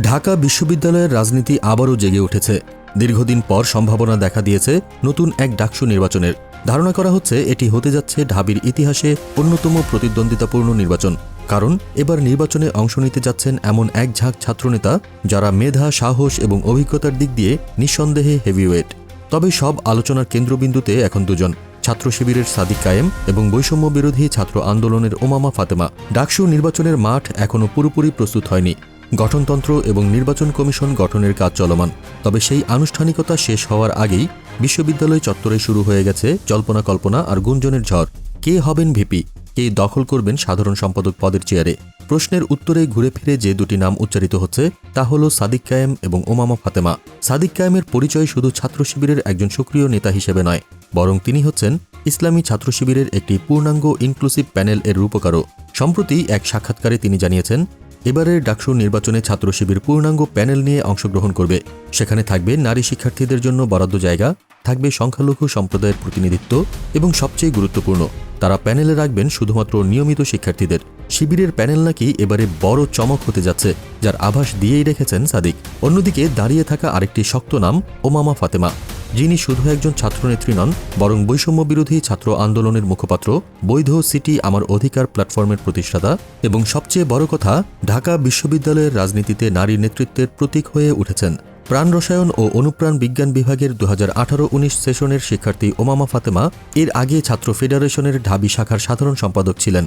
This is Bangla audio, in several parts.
ঢাকা বিশ্ববিদ্যালয়ের রাজনীতি আবারও জেগে উঠেছে। দীর্ঘদিন পর সম্ভাবনা দেখা দিয়েছে নতুন এক ডাকসু নির্বাচনের। ধারণা করা হচ্ছে এটি হতে যাচ্ছে ঢাবির ইতিহাসে অন্যতম প্রতিদ্বন্দ্বিতাপূর্ণ নির্বাচন। কারণ এবার নির্বাচনে অংশ নিতে যাচ্ছেন এমন এক ঝাঁক ছাত্রনেতা যারা মেধা, সাহস এবং অভিজ্ঞতার দিক দিয়ে নিঃসন্দেহে হেভিওয়েট তবে সব আলোচনার কেন্দ্রবিন্দুতে এখন দুজন। ছাত্র শিবিরের সাদিক কায়েম এবং বৈষম্য বিরোধী ছাত্র আন্দোলনের ওমামা ফাতেমা। ডাকসু নির্বাচনের মাঠ এখনও পুরোপুরি প্রস্তুত হয়নি। গঠনতন্ত্র এবং নির্বাচন কমিশন গঠনের কাজ চলমান। তবে সেই আনুষ্ঠানিকতা শেষ হওয়ার আগেই বিশ্ববিদ্যালয় চত্বরে শুরু হয়ে গেছে জল্পনা কল্পনা আর গুঞ্জনের ঝড়। কে হবেন ভিপি? কে দখল করবেন সাধারণ সম্পাদক পদের চেয়ারে? প্রশ্নের উত্তরে ঘুরে ফিরে যে দুটি নাম উচ্চারিত হচ্ছে, তা হল সাদিক কায়েম এবং ওমামা ফাতেমা। সাদিক কায়েমের পরিচয় শুধু ছাত্র শিবিরের একজন সক্রিয় নেতা হিসেবে নয়, বরং তিনি হচ্ছেন ইসলামী ছাত্র শিবিরের একটি পূর্ণাঙ্গ ইনক্লুসিভ প্যানেল এর রূপকারও। সম্প্রতি এক সাক্ষাৎকারে তিনি জানিয়েছেন এবারের ডাকসু নির্বাচনে ছাত্র শিবির পূর্ণাঙ্গ প্যানেল নিয়ে অংশগ্রহণ করবে। সেখানে থাকবে নারী শিক্ষার্থীদের জন্য বরাদ্দ জায়গা, থাকবে সংখ্যালঘু সম্প্রদায়ের প্রতিনিধিত্ব এবং সবচেয়ে গুরুত্বপূর্ণ, তারা প্যানেলে রাখবেন শুধুমাত্র নিয়মিত শিক্ষার্থীদের। শিবিরের প্যানেল নাকি এবারে বড় চমক হতে যাচ্ছে, যার আভাস দিয়েই রেখেছেন সাদিক। অন্যদিকে দাঁড়িয়ে থাকা আরেকটি শক্ত নাম ওমামা ফাতেমা। যিনি শুধু একজন ছাত্রনেত্রী নন, বরং বৈষম্য বিরোধী ছাত্র আন্দোলনের মুখপাত্র, বৈধ সিটি আমার অধিকার প্ল্যাটফর্মের প্রতিষ্ঠাতা এবং সবচেয়ে বড় কথা, ঢাকা বিশ্ববিদ্যালয়ের রাজনীতিতে নারী নেতৃত্বের প্রতীক হয়ে উঠেছেন। প্রাণ রসায়ন ও অনুপ্রাণ বিজ্ঞান বিভাগের দু হাজার আঠারো উনিশ সেশনের শিক্ষার্থী ওমামা ফাতেমা এর আগে ছাত্র ফেডারেশনের ঢাবি শাখার সাধারণ সম্পাদক ছিলেন।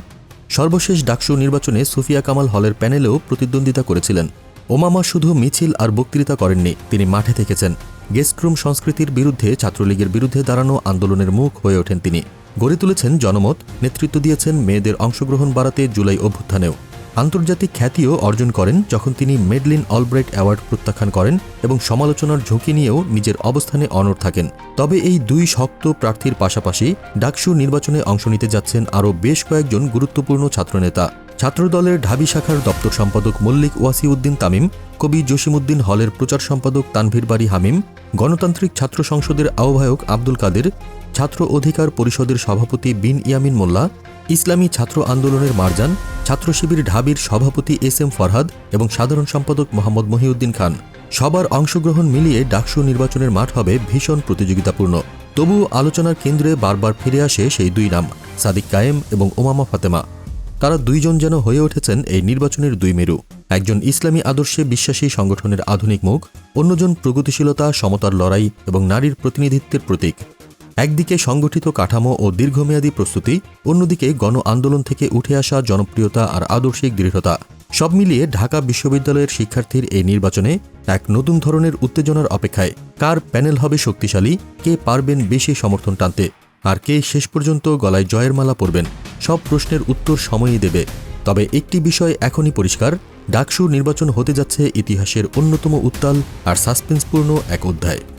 সর্বশেষ ডাকসু নির্বাচনে সুফিয়া কামাল হলের প্যানেলেও প্রতিদ্বন্দ্বিতা করেছিলেন। ওমামা শুধু মিছিল আর বক্তৃতা করেননি, তিনি মাঠে থেকেছেন। গেস্টরুম সংস্কৃতির বিরুদ্ধে ছাত্রলীগের বিরুদ্ধে দাঁড়ানো আন্দোলনের মুখ হয়ে ওঠেন তিনি। গড়ে তুলেছেন জনমত, নেতৃত্ব দিয়েছেন মেয়েদের অংশগ্রহণ বাড়াতে জুলাই অভ্যুত্থানেও। আন্তর্জাতিক খ্যাতিও অর্জন করেন যখন তিনি মেডলিন অলব্রাইট অ্যাওয়ার্ড প্রত্যাখ্যান করেন এবং সমালোচনার ঝুঁকি নিয়েও নিজের অবস্থানে অনড় থাকেন। তবে এই দুই শক্ত প্রার্থীর পাশাপাশি ডাকসু নির্বাচনে অংশ নিতে যাচ্ছেন আরও বেশ কয়েকজন গুরুত্বপূর্ণ ছাত্রনেতা। ছাত্রদলের ঢাবি শাখার দপ্তর সম্পাদক মল্লিক ওয়াসিউদ্দিন তামিম, কবি জসিমুদ্দিন হলের প্রচার সম্পাদক তানভীর বাড়ি হামিম গণতান্ত্রিক ছাত্র সংসদের আহ্বায়ক আব্দুল কাদের, ছাত্র অধিকার পরিষদের সভাপতি বিন ইয়ামিন মোল্লা, ইসলামী ছাত্র আন্দোলনের মারজান, ছাত্র শিবির ঢাবির সভাপতি এস এম ফরহাদ এবং সাধারণ সম্পাদক মোহাম্মদ মহিউদ্দিন খান। সবার অংশগ্রহণ মিলিয়ে ডাকসু নির্বাচনের মাঠ হবে ভীষণ প্রতিযোগিতাপূর্ণ। তবুও আলোচনার কেন্দ্রে বারবার ফিরে আসে সেই দুই নাম, সাদিক কায়েম এবং ওমামা ফাতেমা। তারা দুইজন যেন হয়ে উঠেছেন এই নির্বাচনের দুই মেরু। একজন ইসলামী আদর্শে বিশ্বাসী সংগঠনের আধুনিক মুখ, অন্যজন প্রগতিশীলতা, সমতার লড়াই এবং নারীর প্রতিনিধিত্বের প্রতীক। একদিকে সংগঠিত কাঠামো ও দীর্ঘমেয়াদী প্রস্তুতি, অন্যদিকে গণ আন্দোলন থেকে উঠে আসা জনপ্রিয়তা আর আদর্শিক দৃঢ়তা। সব মিলিয়ে ঢাকা বিশ্ববিদ্যালয়ের শিক্ষার্থীর এই নির্বাচনে এক নতুন ধরনের উত্তেজনার অপেক্ষায় কার প্যানেল হবে শক্তিশালী, কে পারবেন বেশি সমর্থন টানতে, আর কে শেষ পর্যন্ত গলায় জয়ের মালা পরবেন। সব প্রশ্নের উত্তর সময়ই দেবে। তবে একটি বিষয় এখনই পরিষ্কার ডাকসু নির্বাচন হতে যাচ্ছে ইতিহাসের অন্যতম উত্তাল আর সাসপেন্সপূর্ণ এক অধ্যায়।